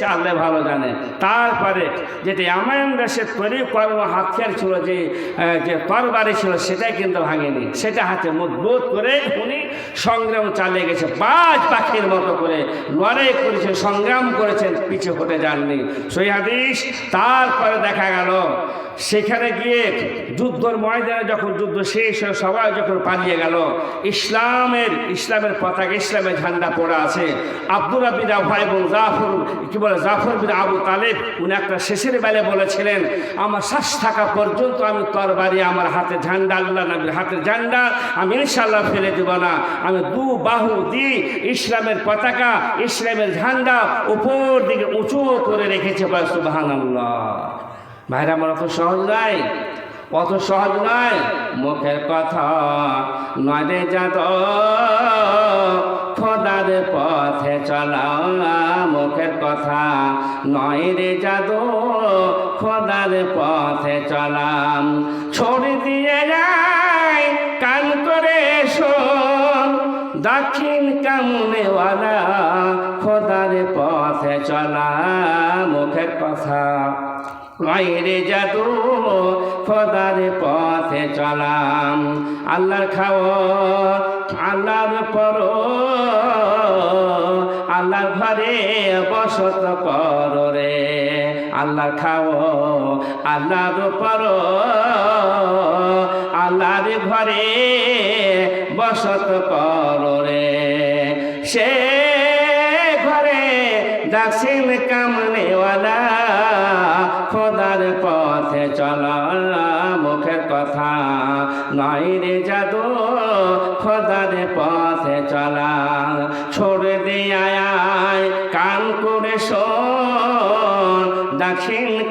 এসছে আল্লাহ ভালো জানে। তারপরে যেটা এমন দেশের তৈরি কর্ম হাতিয়ার ছিল যে যে তরবারি ছিল, সেটাই কিন্তু ভাঙেনি। সেটা হাতে মজবুত করে উনি সংগ্রাম চালিয়ে গেছে। বাজ পাখির মতো করে লড়াই করেছেন সংগ্রাম করেছেন, পিছু হতে যাননি। সই হাদিস, তারপরে দেখা গেল, সেখানে গিয়ে যুদ্ধর ময়দানে যখন যুদ্ধ শেষ হয়ে সবাই যখন পালিয়ে গেল, ইসলামের ইসলামের পতাকা, ইসলামের ঝান্ডা পড়া আছে। আব্দুল আবির আভা এবং জাফর, কি বলে? জাফর বিন আবু তালেব, উনি একটা শেষের বেলে বলেছিলেন, আমার শ্বাস থাকা পর্যন্ত আমি তরবারি আমার হাতে ঝান্ডা, আল্লাহ নবীর হাতের ঝান্ডা, আমি ইনশাল্লাহ ফেলে দেব না। আমি দু বাহু দিয়ে ইসলামের পতাকা, ইসলামের ঝান্ডা উপর দিকে উঁচু করে রেখেছে সুবাহান আল্লাহ ভাইরা আমার অত সহজ নয়, অত সহজ নয়, মুখের কথা নয় রে যাদ খোদার পথে চলা মুখের কথা নয় রে যাদ খোদার পথে চলাম ছড়ি দিয়ে যায় কান করে শোন, দক্ষিণ কামনেওয়ালা খোদার পথে চলা মুখের কথা। মায়েরে জাদু, খোদার পথে চলাম আল্লাহর খাও আল্লাহর পর আল্লাহর ঘরে বসত কর রে। আল্লাহর খাও, আল্লাহর পর আল্লাহর ঘরে বসত কর রে। সে ঘরে দক্ষিণ কামনেওয়ালা, খোদার পথে চল মুখের কথা নয় রে জাদু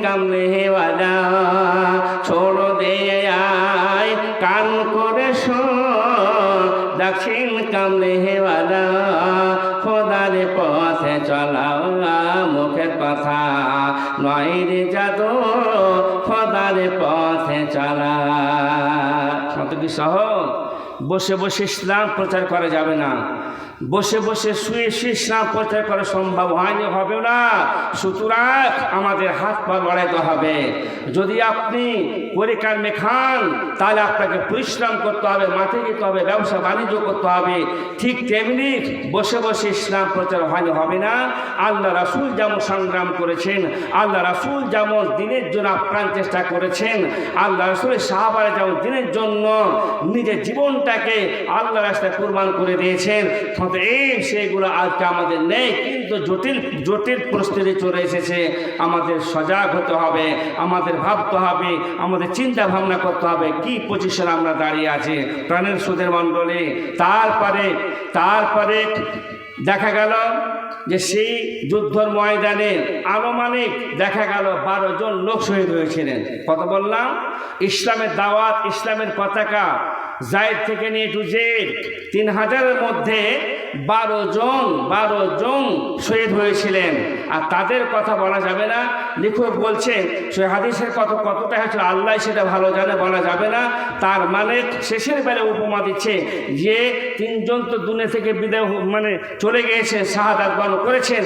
কামনেওয়ালা ছোড় দেয়ায় কান করে দক্ষিণ কামনেওয়ালা খোদার পথে চলাও মুখের কথা। নয় রে জাদু, খোদার পথে চলা। সহজ বসে বসে ইসলাম প্রচার করা যাবে না। বসে বসে শুয়ে শুয়ে ইসলাম প্রচার করা সম্ভব হয়নি, হবে না। সুতরাং আমাদের হাত পা লড়াইতে হবে। যদি আপনি পরিকার্মে খান, তাহলে আপনাকে পরিশ্রম করতে হবে, মাঠে যেতে হবে, ব্যবসা বাণিজ্য করতে হবে। ঠিক তেমনি বসে বসে ইসলাম প্রচার হয়নি, হবে না। আল্লাহ রাসুল যেমন সংগ্রাম করেছেন, আল্লাহ রাসুল যেমন দিনের জন্য আপ্রাণ চেষ্টা করেছেন, আল্লাহ রাসুলের সাহাবারা যেমন দিনের জন্য নিজের জীবনটাকে আল্লাহ রাস্তায় কোরবান করে দিয়েছেন এই সেইগুলো আজকে আমাদের নেই, কিন্তু জটিল জটিল পরিস্থিতি চলে এসেছে। আমাদের সজাগ হতে হবে, আমাদের ভাবতে হবে, আমাদের চিন্তা ভাবনা করতে হবে, কি পজিশন আমরা দাঁড়িয়ে আছি। প্রাণের সুদের মণ্ডলে, তারপরে তারপরে দেখা গেল যে সেই যুদ্ধর ময়দানে আনুমানিক দেখা গেল বারো জন লোক শহীদ হয়েছিলেন। কত বললাম? ইসলামের দাওয়াত, ইসলামের পতাকা, জায়দ থেকে নিয়ে টু জেড, তিন হাজারের মধ্যে বারো জন বারো জন শহীদ হয়েছিলেন। আর তাদের কথা বলা যাবে না। লেখক বলছেন সে হাদিসের কত কতটা হয়েছিল আল্লাহ সেটা ভালো জানে, বলা যাবে না। তার মানে শেষের বেলা উপমা দিচ্ছে যে, তিনজন তো দুনে থেকে বিদায় মানে চলে গিয়েছেন শাহাদাত বর্ণ করেছেন।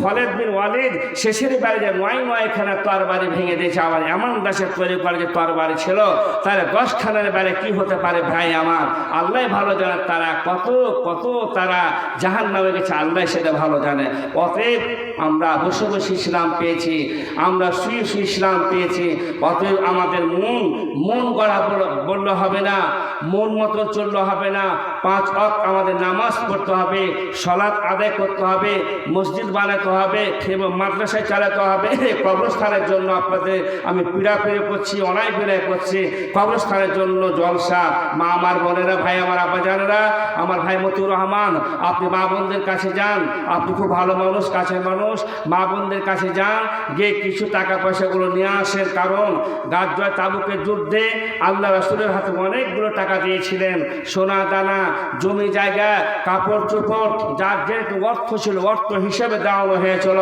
খলেদ বিন ওয়ালিদ শেষের বেলা যে নয় নয়খানা তরবারি ভেঙে দিয়েছে, আবার এমন দাসের তৈরি করে যে তরবারি ছিল তাহলে দশখানার বেলা কি হতে পারে ভাই আমার? আল্লাহ ভালো জানে, তারা কত কত তারা জাহান নামে গেছে, আল্লাহ সেটা ভালো জানে। অতএব আমরা বসে বসে ইসলাম পেয়েছি, আমরা শুয়ে শুয়ে ইসলাম পেয়েছি, অতএব আমাদের মন মন গড়া বল- বললে হবে না, মন মতো চললে হবে না, পাঁচ অক আমাদের নামাজ পড়তে হবে, সলাৎ আদায় করতে হবে, মসজিদ বানাতে হবে, এবং মাদ্রাসায় চালাতে হবে কবরস্থানের জন্য আপনাদের আমি পীড়া পেড়ে করছি অনায় পীড়ায় করছি, কবরস্থানের জন্য জলসা। মা, আমার বোনেরা, ভাই, আমার আব্বাজানেরা আমার ভাই মতিউর রহমান, আপনি মা বোনদের কাছে যান, আপনি খুব ভালো মানুষ, কাছের মানুষ মা বোনদের কাছে যান, গিয়ে কিছু টাকা পয়সাগুলো নিয়ে আসেন। কারণ গাছ জয় তাবুকের যুদ্ধে আল্লাহ রাসুলের হাতে অনেকগুলো টাকা দিয়েছিলেন। সোনা, দানা, জমি, জায়গা, কাপড়, চোপড়, যার যেরকম অর্থ ছিল, অর্থ হিসেবে দেওয়ানো হয়েছিল।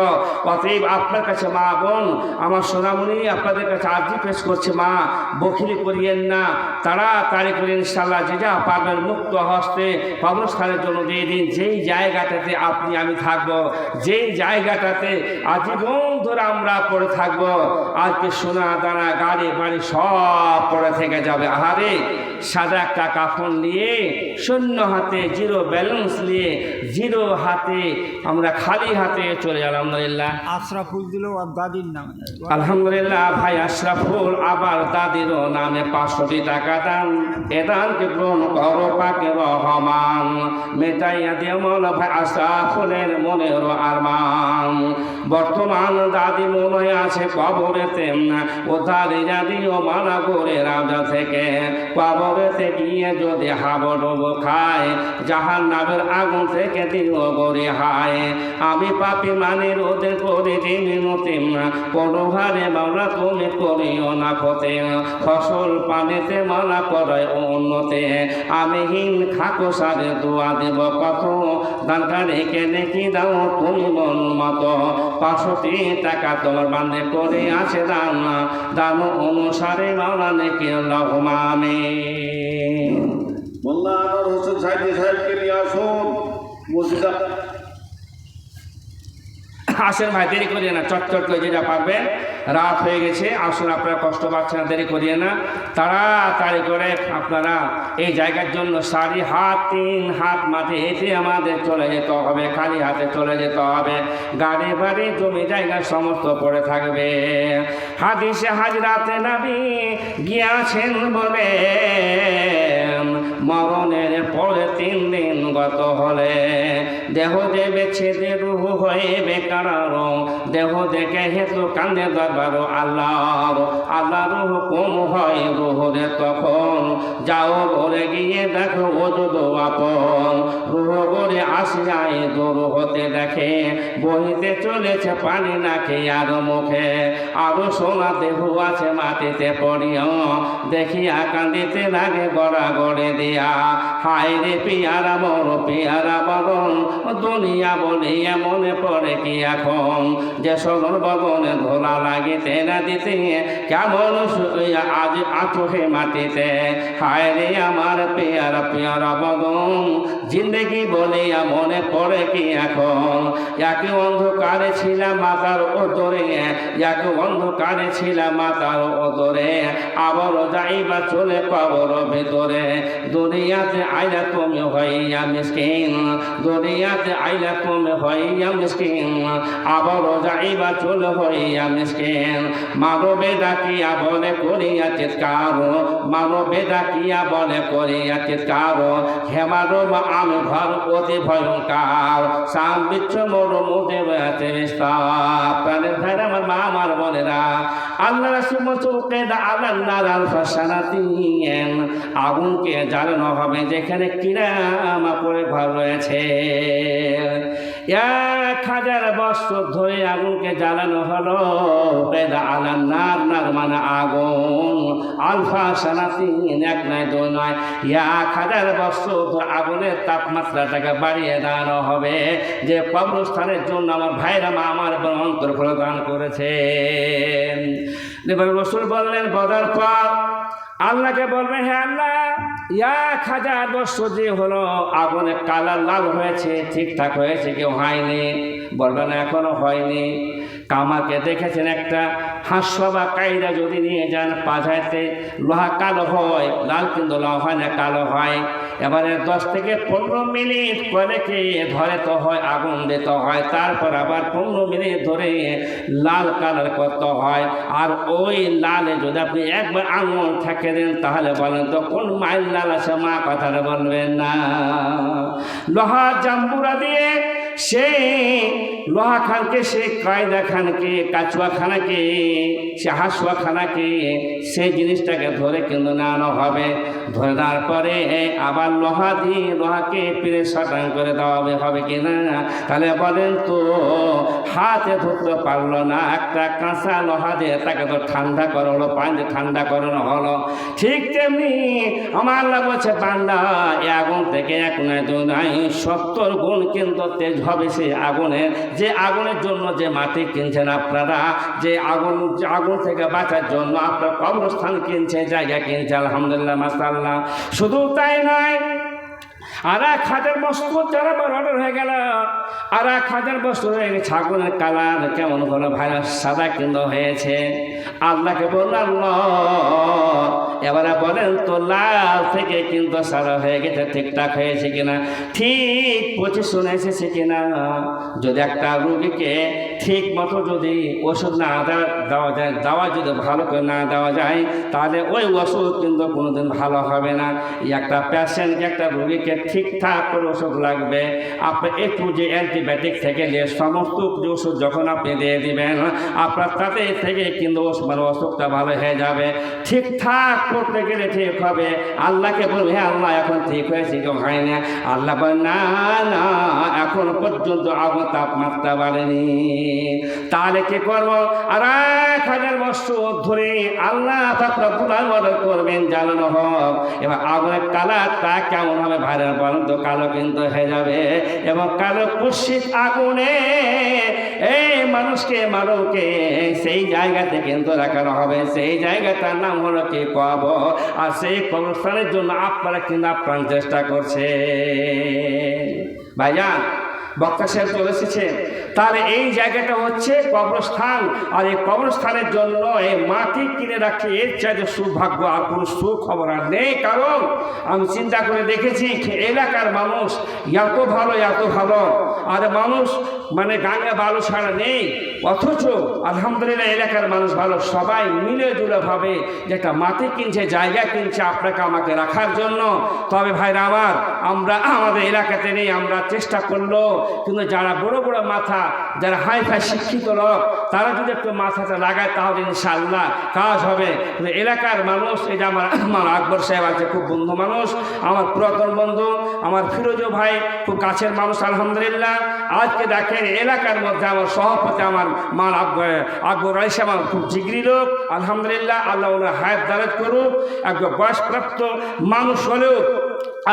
অতএব আপনার কাছে মা, বোন, আমার সোনামণি আপনাদের কাছে আর্জি পেশ করছে, মা বখিরি করিয়েন না। তারা তারি করে ইনশাল্লাহ যে যা পাবেন মুক্ত হস্তে কবরস্থানের জন্য দিয়ে দিন। যেই জায়গাটাতে আপনি, আমি থাকব, যেই জায়গাটাতে আজীবন ধরে আমরা পড়ে থাকব। আজকে সোনা দানা গাড়ি বাড়ি সব পড়ে থেকে যাবে। আহারে সাদা একটা কাফন নিয়ে শূন্য হাতে জিরো ব্যালেন্স নিয়ে জিরো হাতে আমরা খালি হাতে চলে যাই আলহামদুলিল্লাহ। আশরাফুল দিল আর দাদির নামে। আলহামদুলিল্লাহ ভাই আশরাফুল আবার দাদিরও নামে পাঁচশোটি টাকা দান। এ দানকে গ্রহণ করো পাকে রহমান। মেটাইয়া দিয়ে মন ভাই আশরাফুলের মনের আরমান। বর্তমান দাদি মনে আছে কবরেতে ও দাদি দাদিও মানা করে রাজা থেকে। কবরেতে গিয়ে যদি হাবডব খায় জাহান নামের আগুন থেকে দিও গরে হায়। আমি পাপি মানের ওদের করে মিনতি কোনো হারে মাওলা তুমি করিও না ফসল পানিতে মানা করায় উন্নতে। আমি হিন খাকো সারে দোয়া দেব কত দানকারে কেনে কি দাও তুমি মন মতো। পাঁচশোটি টাকা তোমার বান্ধে করে আছে দান দান অনুসারে মাওলা নেকি মামে মোল্লা হোসেন সাইদি সাহেবকে নিয়ে আসুন। মসজিদা আসেন ভাই, দেরি করিয়ে না চটচট করে যে যা পারবেন। রাত হয়ে গেছে, আসুন আপনারা কষ্ট পাচ্ছেন না, দেরি করিয়ে না। তাড়াতাড়ি করে আপনারা এই জায়গার জন্য সারি হাত, তিন হাত মাঠে হেঁটে আমাদের চলে যেতে হবে, খালি হাতে চলে যেতে হবে। গাড়ি, বাড়ি, জমি, জায়গা সমস্ত পড়ে থাকবে। হাদিসে হাজরাতে নাবি গিয়াছেন বলে মরণের পরে তিন দিন গত হলে দেহ দেবে ছেদে রুহ হয়ে বেকার দেহ দেখে হেতু কান্দে দরবার আল্লাহর। আল্লাহর হুকুম হয় রুহরে তখন। যাও ঘরে গিয়ে দেখো ও যদু আপন। রুহ করে আসিয়ায় দূর হতে দেখে। বহিতে চলেছে পানি নাকি আর মুখে। আরও সোনা দেহ আছে মাটিতে পড়িয়া। দেখিয়া কান্দিতে লাগে গড়া গড়ে দিয়া। হায় রে পিয়ারা, বড় পিয়ারা বরণ দুনিয়া বলিয়া মনে পড়ে কি এখন? যে সদর বগনে ধোলা লাগিতে দিতে, কেমন আজ আচোহে মাটিতে? হায় রে আমার পেয়ারা পেয়ারা বদন জিন্দগি বলিয়া মনে পড়ে কি এখন? একে অন্ধকারে ছিলাম মাতার ওদরে একে অন্ধকারে ছিলাম মাতার ওদরে আবারও যাইবা চলে কবর ভেতরে। দুনিয়াতে আইলা তুমি হইয়া মিসকিন, দুনিয়াতে আইলা তুমি হইয়া মিসকিন আবারও যাইবা চলে হইয়া মিসকিন মানবে ডাকিয়া বলে করিয়া চিৎকার। মানবে ডাকিয়া বলে করিয়া চিৎকার। হেমারব আমি ঘর অতি ভয়ঙ্কার। সাম বিচ্ছ মোর মুদে বেড়াতে প্রাণের ভাইরা আমার মা, আমার বোনেরা, আল্লাহ রাসুল চোখে আল্লাহ আল ফাসানাতিয়েন আগুনকে জ্বালানো হবে যেখানে কিরামা করে ঘর রয়েছে। এক হাজার বছর ধরে আগুনকে জ্বালানো হলো। পেদা আলান নার নার মানে আগুন। আলফা সানা সানাতিন এক নয় দু নয়। এক হাজার বছর ধরে আগুনের তাপমাত্রাটাকে বাড়িয়ে দেওয়ানো হবে। যে কবরস্থানের জন্য আমার ভাইরা মা আমার অন্তর প্রদান করেছে রসুল বললেন, বদার পর আল্লাহকে বলবে হে আল্লাহ এক হাজার বছর যে হলো আগুনে কালার লাল হয়েছে, ঠিকঠাক হয়েছে, কেউ হয়নি বলবেন এখনও হয়নি। কামাকে দেখেছেন একটা হাস্য বা কায়দা যদি নিয়ে যান পাঝাইতে লোহা কালো হয়, লাল কিন্তু লোহা হয় না কালো হয়। এবারে দশ থেকে পনেরো মিনিট পরে কে ধরে তো হয়, আগুন দিতে হয়। তারপর আবার পনেরো মিনিট ধরে লাল কালার করতে হয়। আর ওই লালে যদি আপনি একবার আঙুল ঠেকে দেন, তাহলে বলেন তো কোন মাইল লাল আছে মা কথাটা বলবেন না। লোহা জাম্বুরা দিয়ে সেই লোহা খানকে সে কায়দা খানকে কাচুয়া খানাকে সে হাসুয়া খানাকে সেই জিনিসটাকে ধরে কিন্তু নেওয়ানো হবে। ধরে নেওয়ার পরে আবার লোহা দিয়ে লোহাকে পিড়ে শটাং করে দেওয়া হবে হবে কি না তাহলে বলেন তো, হাতে ধরতে পারল না, একটা কাঁচা লোহা দিয়ে তাকে তো ঠান্ডা করালো পানি ঠান্ডা করানো হলো। ঠিক তেমনি আমার বলছে, বান্দা এই আগুন থেকে এক নয় দুই নয়, সত্তর গুণ কিন্তু তেজ হবে সে আগুনের যে আগুনের জন্য যে মাটি কিনছেন আপনারা, যে আগুন আগুন থেকে বাঁচার জন্য আপনার কবরস্থান কিনছে, জায়গা কিনছে, আলহামদুলিল্লাহ মাসাল্লাহ শুধু তাই নয় আর এক হাজার বস্তু যারা অর্ডার হয়ে গেল। আর এক হাজার বস্তু হয়ে গেছে। ছাগলের কালার কেমন হলো? ভাইরাস সাদা কিন্তু হয়েছে। আল্লাহকে বললাম এবারে বলেন তো, লাল থেকে কিন্তু সাদা হয়ে গেছে, ঠিকঠাক হয়েছে কিনা? ঠিক পজিশনে এসেছে কিনা? যদি একটা রুগীকে ঠিক মতো যদি ওষুধ না দেওয়া দেওয়া যায়, দাওয়া যদি ভালো করে না দেওয়া যায়, তাহলে ওই ওষুধ কিন্তু কোনোদিন ভালো হবে না। একটা পেশেন্টকে একটা রোগীকে ঠিকঠাক করে ওষুধ লাগবে। আপনি একটু যে অ্যান্টিবায়োটিক থেকে যে সমস্ত ওষুধ যখন আপনি দিয়ে দিবেন, আপনার তাতে থেকে কিন্তু মানে অসুখটা ভালো হয়ে যাবে। ঠিকঠাক করতে গেলে ঠিক হবে। আল্লাহকে বলবে হ্যাঁ আল্লাহ, এখন ঠিক হয়েছে কেউ হয় না? আল্লাহ বলে না না, এখন পর্যন্ত আগুন তাপমাত্রা বাড়েনি। তাহলে কি করব? আর এক হাজার বছর ধরে আল্লাহ পুরান অর্ডার করবেন জ্বালানো হোক। এবার আগুনের কালারটা কেমন হবে ভাইরাল বলেন তো কালো কিন্তু হয়ে যাবে এবং কালো কুশিত আগুনে এই মানুষকে, মানবকে সেই জায়গাতে কিন্তু রাখানো হবে। সেই জায়গাটার নাম হলো কি কব আর সেই কবরস্থানের জন্য আপনারা কিন্তু আপ্রাণ চেষ্টা করছে ভাইজান, বক্তা সাহেব চলে এসেছে তাহলে এই জায়গাটা হচ্ছে কবরস্থান। আর এই কবরস্থানের জন্য এই মাটি কিনে রাখি এর চাইতে সৌভাগ্য আর কোনো সুখবর আর নেই। কারণ আমি চিন্তা করে দেখেছি এলাকার মানুষ এত ভালো এত ভালো। আর মানুষ মানে গাঙ্গে ভালো ছাড়া নেই। অথচ আলহামদুলিল্লাহ এলাকার মানুষ ভালো। সবাই মিলে জুলে ভাবে যে একটা মাটি কিনছে, জায়গা কিনছে আপনাকে আমাকে রাখার জন্য। তবে ভাইরা আমার, আমরা আমাদের এলাকাতে নেই, আমরা চেষ্টা করল কিন্তু যারা বড় বড় মাথা যারা হাই ফাই শিক্ষিত লোক, তারা যদি একটু মাথাটা লাগায়, তাহলে ইনশাআল্লাহ কাজ হবে। এলাকার মানুষ, এই যে আমার আমার আকবর সাহেব আছে, খুব বন্ধু মানুষ, আমার পুরাতন বন্ধু, আমার ফিরোজো ভাই, খুব কাছের মানুষ, আলহামদুলিল্লাহ। আজকে দেখেন, এলাকার মধ্যে আমার সভাপতি আমার মার আকবর আকবর রাইসে আমার খুব জিগরি লোক, আলহামদুলিল্লাহ, আল্লাহ ওনার হায়াত দারাজ করুক। একজন বয়সপ্রাপ্ত মানুষ হলেও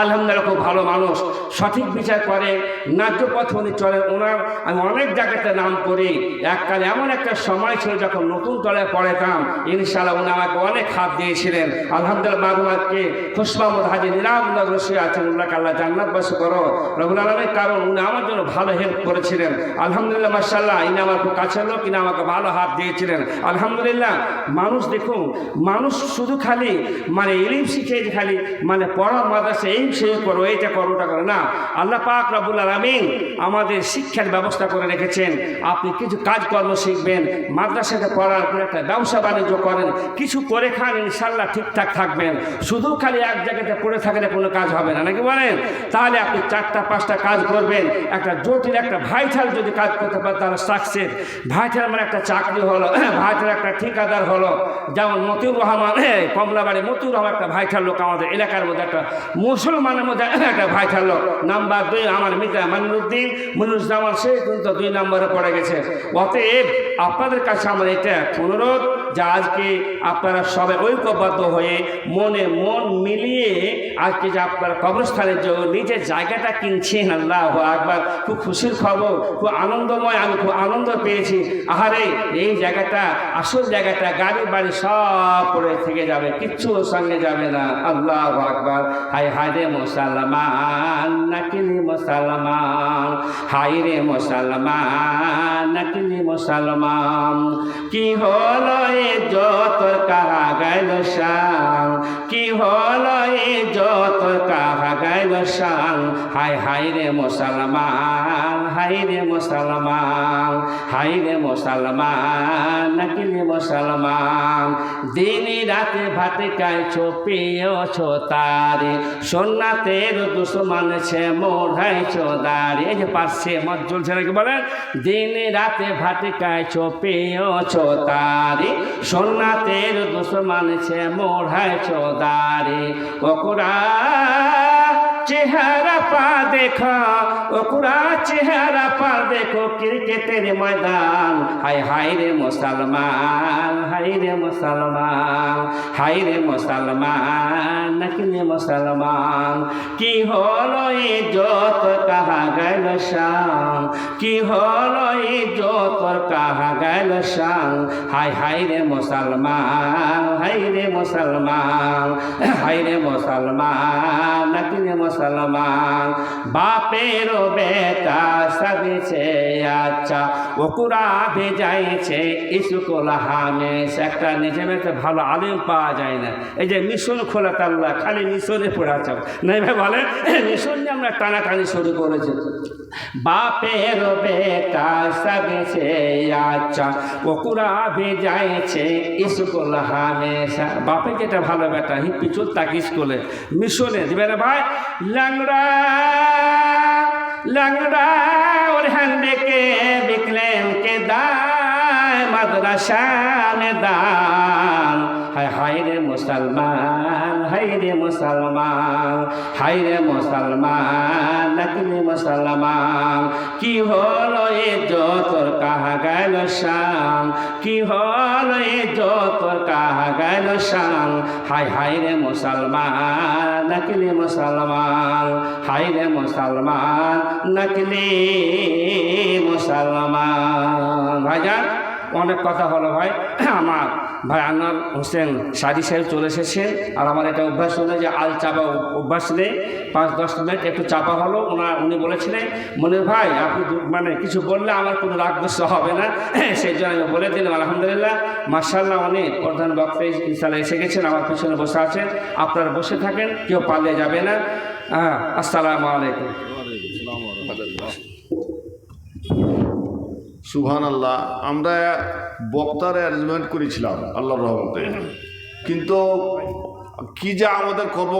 আলহামদুলিল্লাহ, খুব ভালো মানুষ। সঠিক বিচার করে, ন্যায্য পথ উনি চলে। ওনার আমি অনেক জায়গাতে নাম করি। এককালে এমন একটা সময় ছিল যখন নতুন তলে পড়েতাম। ইনশাআল্লাহ উনি আমাকে অনেক হাত দিয়েছিলেন। আলহামদুলিল্লাহ মাগুমাকে খুশমামুদ হাজি নিরামুল্লাহ রসি আছেন উল্লাহ আল্লাহ জান্নাত বাসু করো। রঘুল আলমের কারণ উনি আমার জন্য ভালো হেল্প করেছিলেন। আলহামদুলিল্লাহ মার্শাল্লাহ ইনি আমার খুব কাছের লোক, ইনি আমাকে ভালো হাত দিয়েছিলেন। আলহামদুলিল্লাহ, মানুষ দেখুন, মানুষ শুধু খালি মানে ইলিম শিখে খালি মানে পড়া মাদ্রাসা এই সেই করো এইটা করো, ওটা করো। না, আল্লাহ পাক রাবুল আলমিন আমাদের শিক্ষার ব্যবস্থা করে রেখেছেন। আপনি কিছু কাজকর্ম শিখবেন মাদ্রাসাতে পড়ার পর একটা ব্যবসা বাণিজ্য করেন, কিছু করে খান ইনশাল্লাহ ঠিকঠাক থাকবেন। শুধু খালি এক জায়গাতে পড়ে থাকলে কোনো কাজ হবে না, নাকি বলেন? তাহলে আপনি চারটা, পাঁচটা কাজ করবেন। একটা জটিল, একটা ভাইটাল যদি কাজ করতে পারেন, তাহলে সাকসেস ভাইটাল মানে একটা চাকরি হলো ভাইটাল একটা ঠিকাদার হলো। যেমন মতিউর রহমান, কমলাবাড়ি মতিউর রহমান একটা ভাইটাল লোক আমাদের এলাকার মধ্যে একটা মুসলমানের মধ্যে একটা ভাই থাকল নাম্বার দুই আমার মিতা মানিরুদ্দিন মনিরুজ্জামান সে কিন্তু দুই নম্বরে পড়ে গেছে। অতএব আপনাদের কাছে আমার এটা অনুরোধ যে আজকে আপনারা সবাই ঐক্যবদ্ধ হয়ে মনে মন মিলিয়ে আজকে যে আপনারা কবরস্থানের জন্য নিজের জায়গাটা কিনছেন, আল্লাহ একবার খুব খুশির খবর, খুব আনন্দময়, আমি খুব আনন্দ পেয়েছি। আহারে, এই জায়গাটা, আসল জায়গাটা, গাড়ি বাড়ি সব পড়ে থেকে যাবে, কিচ্ছু সঙ্গে যাবে না। আল্লাহ আকবার। হাই হাই রে মুসলমান, নাকিলি মুসলমান। হাই রে মুসলমান, নাকিলি মুসলমান। কি হলো কাহা গেল শাম। কি হলো এ যত কাহা গাইল শান হাই হাই রে মুসলমান হাই রে মুসলমান হাই রে মুসলমান, নাকি রে মুসলমান? দিনে রাতে ভাত খাইছো পেয়েছ তারে সোনাতের দুশ্মন সে মোড়াইছো দাঁড়িয়ে এই যে পাশে মত চলছে নাকি বলেন? দিনে রাতে ভাত খাইছো পেয়েছ তারে সোনাতের দুশ্মন সে মোড়াইছো দাঁড়ি ওকুরা চেহারা পা দেখা ওকুরা চেহারা পা দেখো, ক্রিকেটের ময়দান। হায় হায় রে মুসলমান হাই রে মুসলমান হাই রে মুসলমান, নাকি রে মুসলমান? কি হলো এ যত কাহা গেল শাম কি হলো এ যত কাহা গেল শাম হাই হাই রে মুসলমান হাই রে মুসলমান হাই রে মুসলমান, নাকি রে মুসলমান? বাপের বেটা সবেছে আচ্ছা ওকুরা ভেজাইছে স্কুল হামেশ একটা নিজে মেয়েতে ভালো আলিম পাওয়া যায় না। এই যে মিশন খোলা তাল্লা, খালি মিশনে পড়াচ্ছ নাই ভাই বলে মিশন নিয়ে আমরা টানাটানি শুরু করেছি। বাপের বেটা সবেছে আচ্ছা স্কুল হামেশা। বাপে যেটা ভালো বেটা হিপি চুল তাকে স্কুলে। মিশনে, দিবে রে ভাই? ল্যাংড়া ল্যাংড়া ওর হ্যান্ডেকে কে দায় মাদ্রাসা में দান হায় হায় রে মুসলমান, হায় রে মুসলমান, হায় রে মুসলমান নকলি মুসলমান। কি হলো এ যতর কাহা গেল শাম কি হলো এ যতর কাহা গেল শাম হায় হায় রে মুসলমান নকলি মুসলমান, হায় রে মুসলমান নকলি মুসলমান। ভাইজান অনেক কথা হলো ভাই। আমার ভাই আনোয়ার হোসেন সাদি সাহেব চলে এসেছেন আর আমার এটা অভ্যাস হলো যে আল চাপা অভ্যাস নেই। পাঁচ, দশ মিনিট একটু চাপা হলো। ওনার উনি বলেছিলেন মনে ভাই, আপনি মানে কিছু বললে আমার কোনো রাগ হবে না। সেই জন্য আমি বলে দিলাম, আলহামদুলিল্লাহ মার্শাল্লাহ অনেক প্রধান বক্তা ইনশাল্লাহ এসে গেছেন, আমার পিছনে বসে আছেন। আপনারা বসে থাকেন, কেউ পালিয়ে যাবে না। আসসালামু আলাইকুম। সুহান আল্লাহ আমরা বক্তার অ্যারেঞ্জমেন্ট করেছিলাম আল্লাহর রহমতে। কিন্তু কি যা আমাদের কর্ম